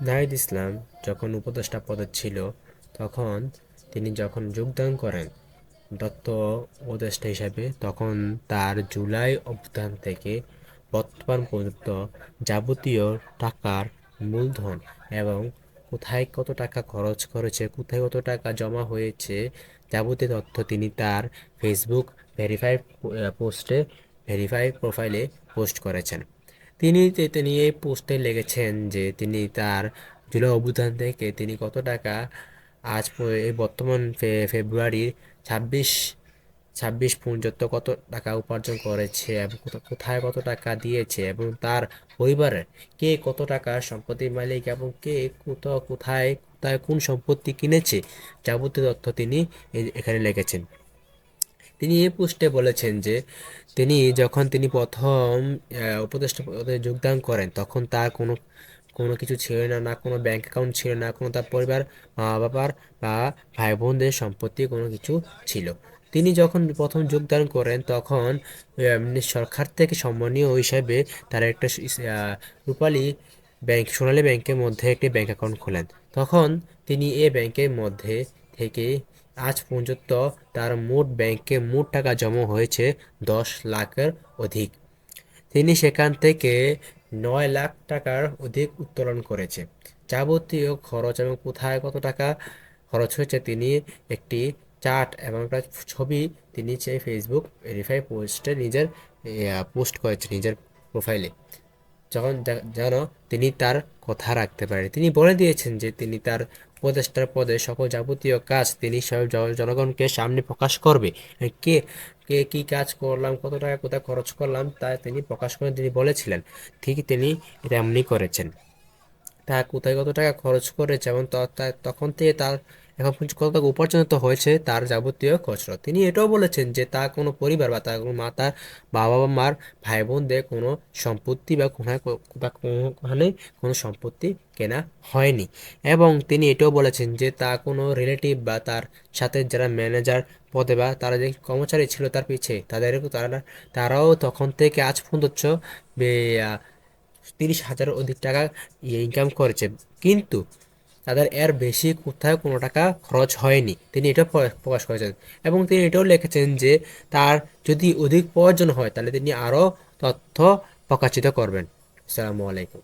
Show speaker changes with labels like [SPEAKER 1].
[SPEAKER 1] নাহিদ ইসলাম যখন উপদেষ্টা পদে ছিল, তখন তিনি যখন যোগদান করেন, দত্ত উপদেষ্টা হিসাবে, তখন তার জুলাই অবদান থেকে বর্তমান পর্যন্ত যাবতীয় টাকার মূলধন এবং কোথায় কত টাকা খরচ করেছে, কোথায় কত টাকা জমা হয়েছে যাবতীয় তথ্য তিনি তার ফেসবুক ভেরিফাই পোস্টে ভেরিফাই প্রোফাইলে পোস্ট করেছেন। তিনি তিনি এই পোস্টে লেগেছেন যে তিনি তার জুলাই অভ্যুত্থান থেকে তিনি কত টাকা আজ এই বর্তমান ফেব্রুয়ারির ছাব্বিশ ছাব্বিশ পর্যন্ত কত টাকা উপার্জন করেছে এবং কোথায় কত টাকা দিয়েছে এবং তার পরিবারের কে কত টাকা সম্পত্তির মালিক এবং কে কোথায় কোথায় কোন সম্পত্তি কিনেছে, যাবতীয় তথ্য তিনি এখানে লিখেছেন। তিনি এই পোস্টে বলেছেন যে তিনি যখন তিনি প্রথম উপদেষ্টা পদে যোগদান করেন, তখন তার কোনো কোনো কিছু ছিল না না কোনো ব্যাংক অ্যাকাউন্ট ছিল না, কোনো তার পরিবার মা বাবার বা ভাই বোনদের সম্পত্তি কোনো কিছু ছিল। তিনি যখন প্রথম যোগদান করেন, তখন সরকার থেকে সম্মানীয় হিসাবে তার একটা রূপালী ব্যাংক সোনালী ব্যাংকের মধ্যে একটি ব্যাংক অ্যাকাউন্ট খোলেন। তখন তিনি এ ব্যাংকের মধ্যে থেকে আজ পর্যন্ত তার মোট ব্যাংকে মোট টাকা জমা হয়েছে দশ লাখের অধিক। তিনি সেখান থেকে নয় লাখ টাকার অধিক উত্তোলন করেছে। যাবতীয় খরচ এবং কোথায় কত টাকা খরচ হয়েছে তিনি একটি চার্ট এবং একটা ছবি তিনি সেই ফেসবুক ভেরিফাই পোস্টে নিজের পোস্ট করেছে নিজের প্রোফাইলে যখন যেন তিনি তার কথা রাখতে পারে তিনি বলে দিয়েছেন যে তিনি তার উপদেষ্টার পদে সকল যাবতীয় কাজ তিনি সব জনগণকে সামনে প্রকাশ করবে। কে কে কি কাজ করলাম, কত টাকা কোথায় খরচ করলাম তা তিনি প্রকাশ করে তিনি বলেছিলেন। ঠিক তিনি এটা এমনি করেছেন। তা কোথায় কত টাকা খরচ করেছে এবং তখন থেকে তার এখন কত টাকা উপার্জন তো হয়েছে তার যাবতীয় খরচ। তিনি এটাও বলেছেন যে তার কোনো পরিবার বা তার কোনো মা তার বাবা বা মার ভাই বোনদের কোনো সম্পত্তি বা কোথায় বা কোনোখানে কোনো সম্পত্তি কেনা হয়নি। এবং তিনি এটাও বলেছেন যে তা কোনো রিলেটিভ বা তার সাথে যারা ম্যানেজার পদে বা তারা যে কর্মচারী ছিল তার পিছে, তাদের তারা তারাও তখন থেকে আজ পর্যন্ত তিরিশ হাজারের অধিক টাকা ইনকাম করেছে। কিন্তু তাদের এর বেশি কোথায় কোনো টাকা খরচ হয়নি। তিনি এটা প্রকাশ করেছেন। এবং তিনি এটাও লিখেছেন যে, তার যদি অধিক প্রয়োজন হয়, তাহলে তিনি আরও তথ্য প্রকাশিত করবেন। আসসালামু আলাইকুম।